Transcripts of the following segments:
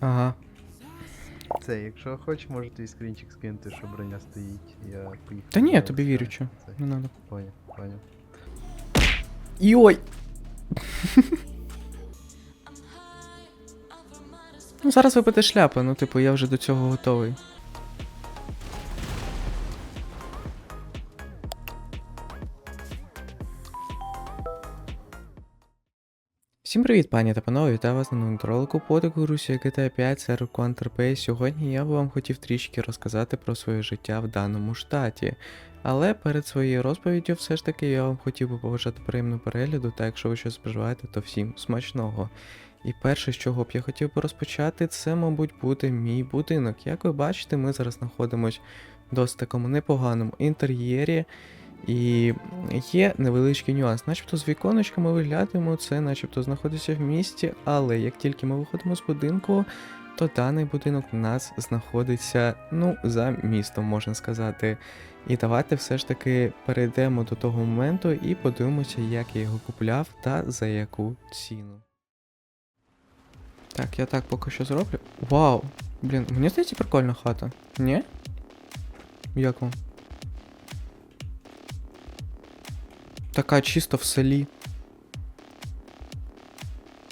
Ага. Це, якщо хочеш, можете твій скрінчик скинути, що броня стоїть. Я поїхав. Та ні, я тобі вірю, що. це. Не надо. Поняв, поняв. Йой! ну, зараз випити шляпи, ну, типу, я вже до цього готовий. Всім привіт, пані та панове, вітаю вас на новому ролику по таку Русі GTA 5 сервер Quantarpay. Сьогодні я би вам хотів трішки розказати про своє життя в даному штаті. Але перед своєю розповіддю все ж таки я вам хотів би побажати приємного перегляду, та якщо ви щось споживаєте, то всім смачного. І перше, з чого б я хотів би розпочати, це, мабуть, буде мій будинок. Як ви бачите, ми зараз знаходимося в досить такому непоганому інтер'єрі. І є невеличкий нюанс. Начебто з віконечка ми виглядаємо, це начебто знаходиться в місті, але як тільки ми виходимо з будинку, то даний будинок у нас знаходиться ну, за містом, можна сказати. І давайте все ж таки перейдемо до того моменту і подивимося, як я його купляв та за яку ціну. Так, я так поки що зроблю. Вау! Блін, мені здається прикольна хата. Ні? Як вам? Така чисто в селі.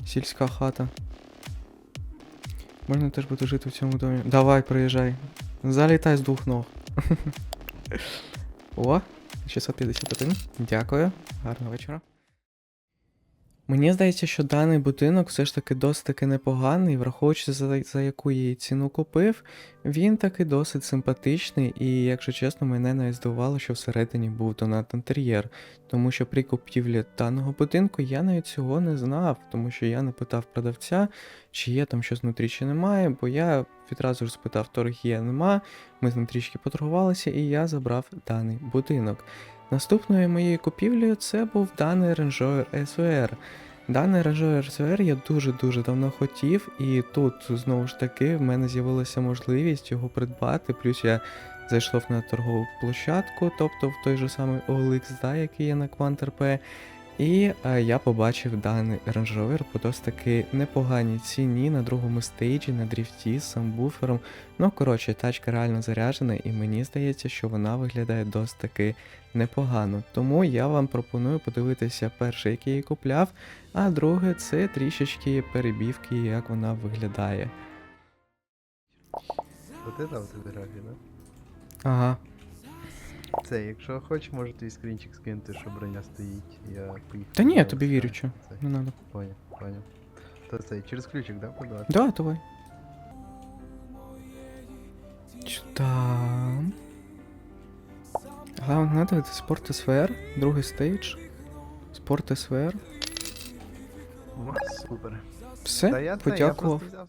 Сільська хата. Можна теж буде жити в цьому домі. Давай, приїжджай. Залітай з двох ног. О, 651. Дякую. Гарного вечора. Мені здається, що даний будинок все ж таки досить таки непоганий, враховуючи за, за яку її ціну купив, він таки досить симпатичний, і, якщо чесно, мене навіть здивувало, що всередині був донат інтер'єр. Тому що при купівлі даного будинку я навіть цього не знав, тому що я не питав продавця, чи є там щось внутрі, чи немає, бо я відразу ж спитав, торг є, нема. Ми з ним трішки поторгувалися, і я забрав даний будинок. Наступною моєю купівлею це був даний Range Rover SVR. Даний Range Rover SVR я дуже-дуже давно хотів, і тут знову ж таки в мене з'явилася можливість його придбати. Плюс я зайшов на торгову площадку, тобто в той же самий OLX, да, який є на QuantRP. І е, я побачив даний Range Rover по досить таки непоганій ціні на другому стейджі, на дріфті з самбуфером. Ну, коротше, тачка реально заряджена, і мені здається, що вона виглядає досить таки непогано. Тому я вам пропоную подивитися перший, який я купляв, а друге це трішечки перебівки, як вона виглядає. От це там фотографії, да? Ага. Це, якщо хочеш, можу твій скрінчик скинути, що броня стоїть. Я поїхав. Та ні, я тобі вірю, чо. Це. Не надо. Поняв, поняв. То це через ключик, да, продавати? Да, давай. Там? Главное, надо это спорт СВР, другий стейдж. Спорт СВР. О, супер. Все, Та я я подякував. просто взяв.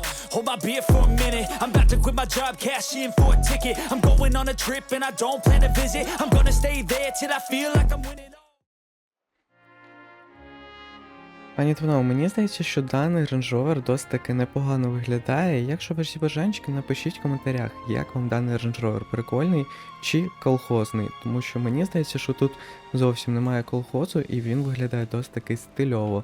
Hold my beer for a minute. I'm about to quit my job, cash in for a ticket. I'm going on a trip and I don't plan to visit. I'm gonna stay there till I feel like I'm winning. Пані Твоно, мені здається, що даний Range Rover досить таки непогано виглядає. Якщо ваші бажанчики, напишіть в коментарях, як вам даний Range прикольний чи колхозний. Тому що мені здається, що тут зовсім немає колхозу і він виглядає досить таки стильово.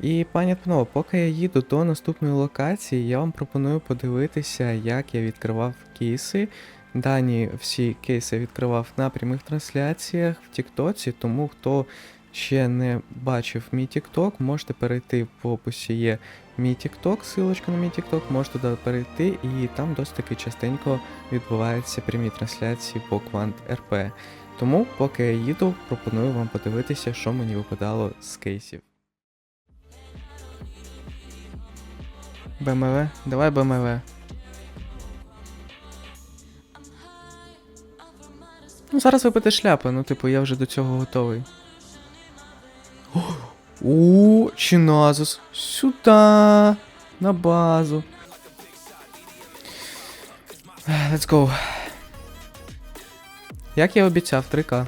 І пані Панове, поки я їду до наступної локації, я вам пропоную подивитися, як я відкривав кейси. Дані всі кейси відкривав на прямих трансляціях в Тіктоці, тому хто ще не бачив мій TikTok, можете перейти в описі є мій TikTok, силочка на мій TikTok, можете туди перейти, і там досить таки частенько відбуваються прямі трансляції по Quant RP. Тому, поки я їду, пропоную вам подивитися, що мені випадало з кейсів. БМВ, давай БМВ. Ну, зараз випаде шляпа, ну, типу, я вже до цього готовий. О, Чиназус. Сюда. На базу. Let's go. Як я обіцяв, 3К.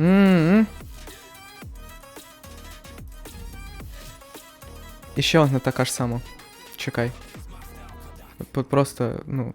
М-м. Ще одна така ж сама. Чекай. Просто, ну.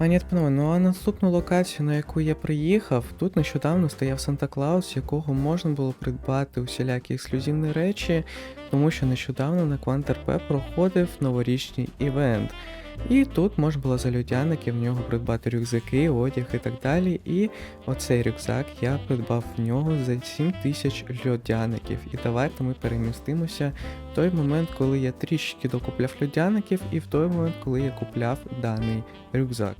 Пані та панове, ну а наступну локацію, на яку я приїхав, тут нещодавно стояв Санта Клаус, якого можна було придбати усілякі ексклюзивні речі, тому що нещодавно на РП проходив новорічний івент. І тут можна було за людяники в нього придбати рюкзаки, одяг і так далі. І оцей рюкзак я придбав в нього за 7 тисяч льодяників. І давайте ми перемістимося в той момент, коли я трішки докупляв льодяників, і в той момент, коли я купляв даний рюкзак.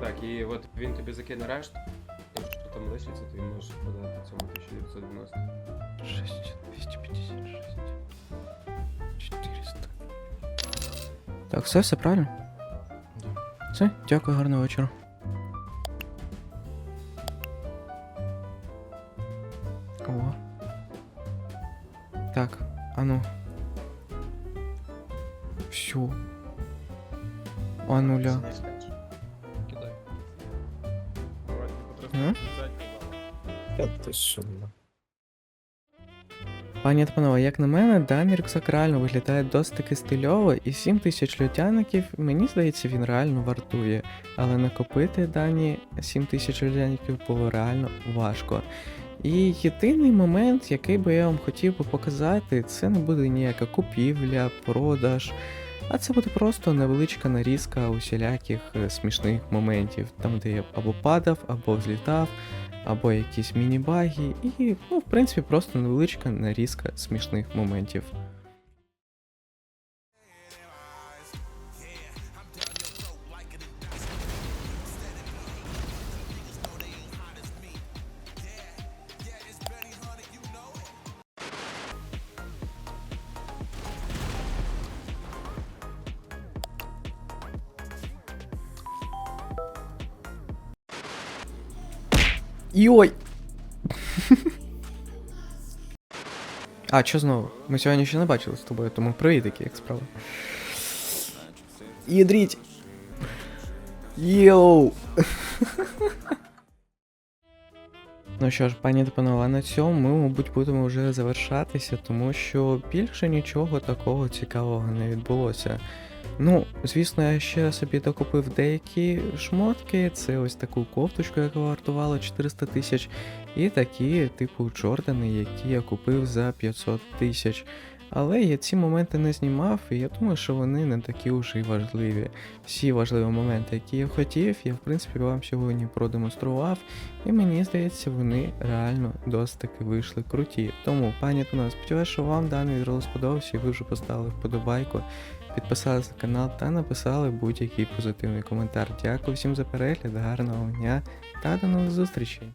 Так, і от він тобі закине решт. Якщо там лишиться, то він може подати цьому 1990. 6, 256, 400. Так, все, все правильно? Все, дякую, гарного вечора. О. Так, а ну. Всю. А нуля. Ти що, бля. Пані та панове, як на мене, даний рюкзак реально виглядає досить таки стильово, і 7 тисяч льодяників, мені здається, він реально вартує. Але накопити дані 7 тисяч льодяників було реально важко. І єдиний момент, який би я вам хотів би показати, це не буде ніяка купівля, продаж, а це буде просто невеличка нарізка усіляких е, смішних моментів, там де я або падав, або взлітав, або якісь міні-баги, і, ну, в принципі, просто невеличка нарізка смішних моментів. Йой! А, що знову? Ми сьогодні ще не бачили з тобою, тому привіт, які як справи. Ядріть! Йоу! Ну що ж, пані та панове, на цьому ми, мабуть, будемо вже завершатися, тому що більше нічого такого цікавого не відбулося. Ну, звісно, я ще собі докупив деякі шмотки. Це ось таку кофточку, яка вартувала 400 тисяч, і такі, типу, Джордани, які я купив за 500 тисяч. Але я ці моменти не знімав, і я думаю, що вони не такі вже й важливі. Всі важливі моменти, які я хотів, я в принципі вам сьогодні продемонстрував, і мені здається, вони реально досить таки вийшли круті. Тому, пані Туна, сподіваюся, що вам даний відео сподобався, і ви вже поставили вподобайку, підписалися на канал та написали будь-який позитивний коментар. Дякую всім за перегляд, гарного дня та до нових зустрічей!